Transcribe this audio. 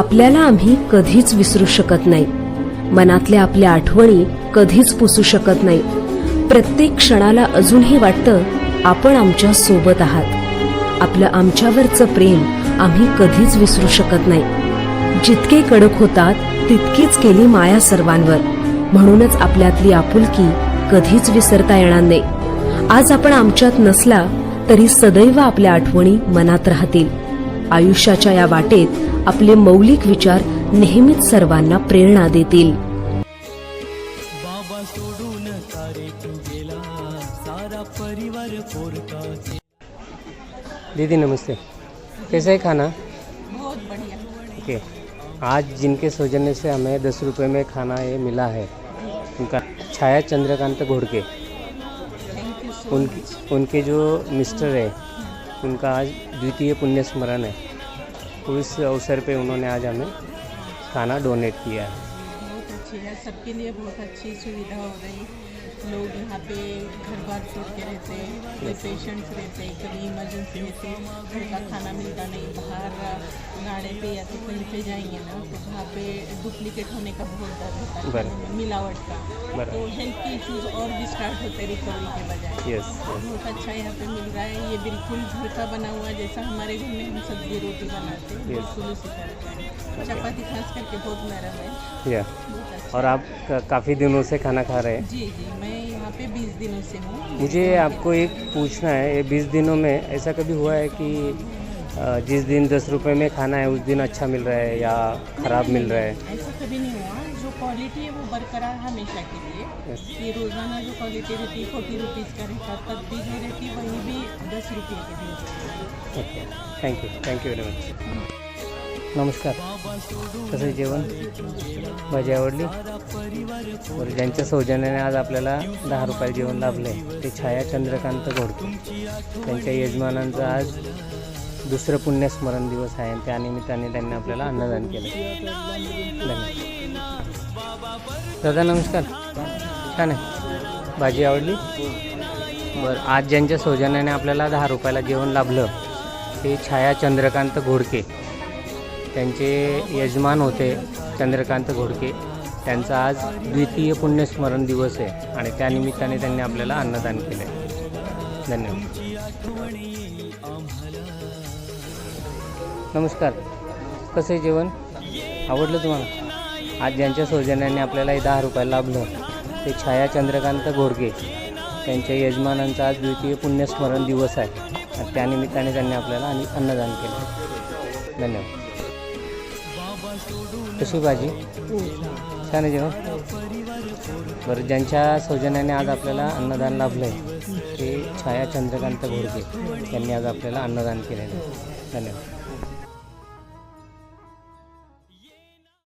आपल्याला आम्ही कधीच विसरू शकत नाही. मनातल्या आपल्या आठवणी कधीच पुसू शकत नाही. प्रत्येक क्षणाला अजूनही वाटतं आपण आमच्यासोबत आहात. आपलं आमच्यावरचं प्रेम आम्ही कधीच विसरू शकत नाही. जितके कडक होतात तितकीच केली माया सर्वांवर. म्हणूनच आपल्यातली आपुलकी कधीच विसरता येणार नाही. आज आपण आमच्यात नसला तरी सदैव आपल्या आठवणी मनात राहतील. आयुष्याच्या या वाटेत आपले मौलिक विचार नेहमीच सर्वांना प्रेरणा देतील. बाबा सोडून सारे तू गेला सारा परिवार पोरका दीदी नमस्ते. कैसा है खाना? बहुत बढ़िया। ओके. आज जिनके सौजन्य से हमें दस रुपये में खाना ये मिला है उनका छाया चंद्रकांत घोड़के उनकी उनके जो मिस्टर है उनका आज द्वितीय पुण्य स्मरण है। तो इस अवसर पे उन्होंने आज हमें खाना डोनेट किया है। बहुत अच्छी है सबके लिए बहुत अच्छी सुविधा हो रही। लोग यहाँ पे घर बार छोड़ के रहते हैं कोई पेशेंट्स रहते हैं कभी इमरजेंसी रहते हैं घर का खाना मिलता नहीं बाहर गाड़ी पे या तो कहीं पे जाएँगे ना तो वहाँ पे डुप्लीकेट होने का बहुत डर रहता है मिलावट का। तो हेल्थ के इश्यूज़ और भी स्टार्ट होते रिकवरी के बजाय। यस बहुत अच्छा यहाँ पे मिल रहा है। ये बिल्कुल घर का बना हुआ जैसा हमारे घर में हम सब्ज़ी रोटी बनाते हैं बिल्कुल उसी तरह चपाती खास करके बहुत नरम है। अच्छा। और आप काफ़ी दिनों से खाना खा रहे हैं? जी जी मैं यहाँ पे बीस दिनों से हूँ। मुझे आपको एक पूछना है ये बीस दिनों में ऐसा कभी हुआ है कि जिस दिन दस रुपये में खाना है उस दिन अच्छा मिल रहा है या ख़राब मिल रहा है। ऐसा कभी नहीं हुआ। जो क्वालिटी है वो बरकरार हमेशा के लिए. ये रोज़ाना जो क्वालिटी रहती है फोर्टी रुपीज़ का रहता तब भी जो रहती वही भी दस रुपये की मिलती है। Okay thank you thank you very much नमस्कार. कसं आहे जेवण? भाजी आवडली? बरं ज्यांच्या सौजन्याने आज आपल्याला दहा रुपये जेवण लाभले ते छाया चंद्रकांत घोडके. त्यांच्या यजमानांचं आज दुसरं पुण्यस्मरण दिवस आहे आणि त्यानिमित्ताने त्यांनी आपल्याला अन्नदान केलं. धन्यवाद. दादा नमस्कार. छान आहे भाजी आवडली? बरं आज ज्यांच्या सौजन्याने आपल्याला दहा रुपयाला जेवण लाभलं ते छाया चंद्रकांत घोडके. त्यांचे यजमान होते चंद्रकांत घोडके. त्यांचा आज द्वितीय पुण्यस्मरण दिवस आहे आणि त्यानिमित्ताने त्यांनी आपल्याला अन्नदान केलं आहे धन्यवाद. नमस्कार. कसं आहे जेवण? आवडलं तुम्हाला? आज ज्यांच्या सौजन्याने आपल्याला हे दहा रुपये लाभलं ते छाया चंद्रकांत घोडके त्यांच्या यजमानांचा आज द्वितीय पुण्यस्मरण दिवस आहे. त्यानिमित्ताने त्यांनी आपल्याला आणि अन्नदान केलं. धन्यवाद. कशी भाजी? छान आहे जेवण हो. बरं ज्यांच्या सौजन्याने आज आपल्याला अन्नदान लाभलं आहे ते छाया चंद्रकांत घोडके यांनी आज आपल्याला अन्नदान केलेलं आहे. धन्यवाद.